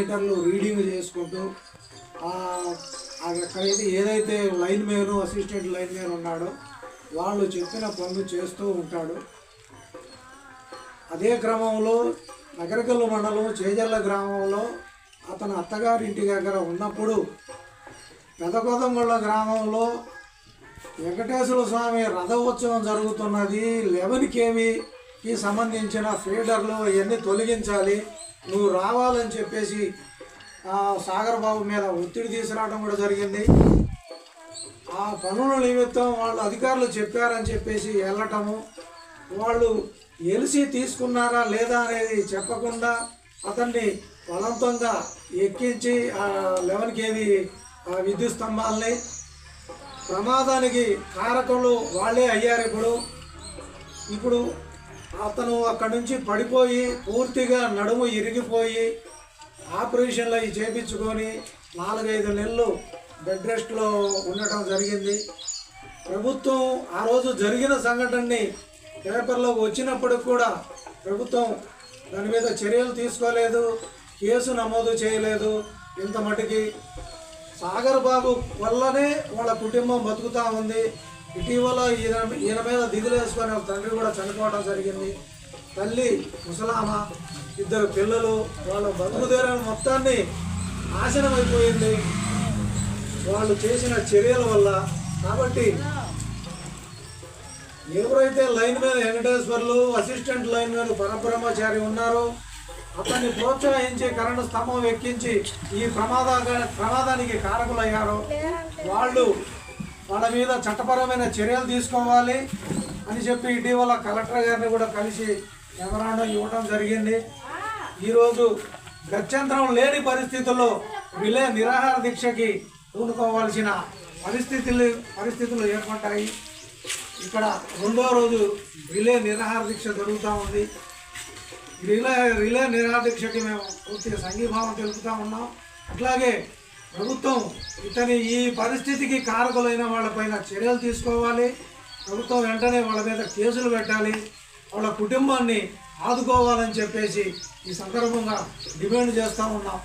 మీటర్లు రీడింగ్ చేసుకుంటూ ఆ, ఏదైతే line man assistant line man ఉన్నాడో వాళ్ళు చెప్పిన పనులు చేస్తూ ఉంటాడు. అదే క్రమంలో నగరకల్లు మండలం చేజర్ల గ్రామంలో అతను అత్తగారింటి దగ్గర ఉన్నప్పుడు పెదకొదంగొళ్ళ గ్రామంలో వెంకటేశ్వర స్వామి రథోత్సవం జరుగుతున్నది. లెవెన్ కి సంబంధించిన ఫీడర్లు ఇవన్నీ తొలగించాలి. నువ్వు రావాలని చెప్పేసి సాగర్ బాబు మీద ఒత్తిడి తీసుకురావడం కూడా జరిగింది. ఆ పనుల నిమిత్తం వాళ్ళు అధికారులు చెప్పారని చెప్పేసి వెళ్ళటము. వాళ్ళు ఎలిసి తీసుకున్నారా లేదా అనేది చెప్పకుండా అతన్ని బలవంతంగా ఎక్కించి లెవెన్ కేవీ విద్యుత్ స్తంభాలని ప్రమాదానికి కారకులు వాళ్ళే అయ్యారు ఇప్పుడు. ఇప్పుడు అతను అక్కడి నుంచి పడిపోయి పూర్తిగా నడుము ఇరిగిపోయి ఆపరేషన్లు అవి చేపించుకొని నాలుగైదు నెలలు బెడ్ రెస్ట్లో ఉండటం జరిగింది. ప్రభుత్వం ఆ రోజు జరిగిన సంఘటనని పేపర్లో వచ్చినప్పటికి కూడా ప్రభుత్వం దాని మీద చర్యలు తీసుకోలేదు కేసు నమోదు చేయలేదు. ఇంత మటుకి సాగర్ బాబు వల్లనే వాళ్ళ కుటుంబం బతుకుతా ఉంది. ఇటీవల ఈయన ఈయన మీద దిగులు వేసుకొని ఒక తండ్రి కూడా చనిపోవడం జరిగింది. తల్లి ముసలామ ఇద్దరు పిల్లలు వాళ్ళ బతుకుదేరని మొత్తాన్ని నాశనం అయిపోయింది. వాళ్ళు చేసిన చర్యల వల్ల కాబట్టి ఎవరైతే లైన్ మీద వెంకటేశ్వర్లు అసిస్టెంట్ లైన్ మీద పరబ్రహ్మచారి ఉన్నారో అతన్ని ప్రోత్సహించి కరెంటు స్తంభం ఎక్కించి ఈ ప్రమాద ప్రమాదానికి కారకులయ్యారో వాళ్ళు వాళ్ళ మీద చట్టపరమైన చర్యలు తీసుకోవాలి అని చెప్పి ఇటీవల కలెక్టర్ గారిని కూడా కలిసి మెమరాండం ఇవ్వడం జరిగింది. ఈరోజు గత్యంతరం లేని పరిస్థితుల్లో విలే నిరాహార దీక్షకి పూనుకోవాల్సిన పరిస్థితులు పరిస్థితులు ఏర్పడ్డాయి. ఇక్కడ రెండో రోజు రిలే నిరాహార దీక్ష జరుగుతూ ఉంది. రిలే రిలే నిరాహార దీక్షకి మేము పూర్తిగా సంఘీభావం తెలుపుతూ ఉన్నాం. అట్లాగే ప్రభుత్వం ఇతని ఈ పరిస్థితికి కారకులైన వాళ్ళపైన చర్యలు తీసుకోవాలి. ప్రభుత్వం వెంటనే వాళ్ళ మీద కేసులు పెట్టాలి. వాళ్ళ కుటుంబాన్ని ఆదుకోవాలని చెప్పేసి ఈ సందర్భంగా డిమాండ్ చేస్తూ ఉన్నాం.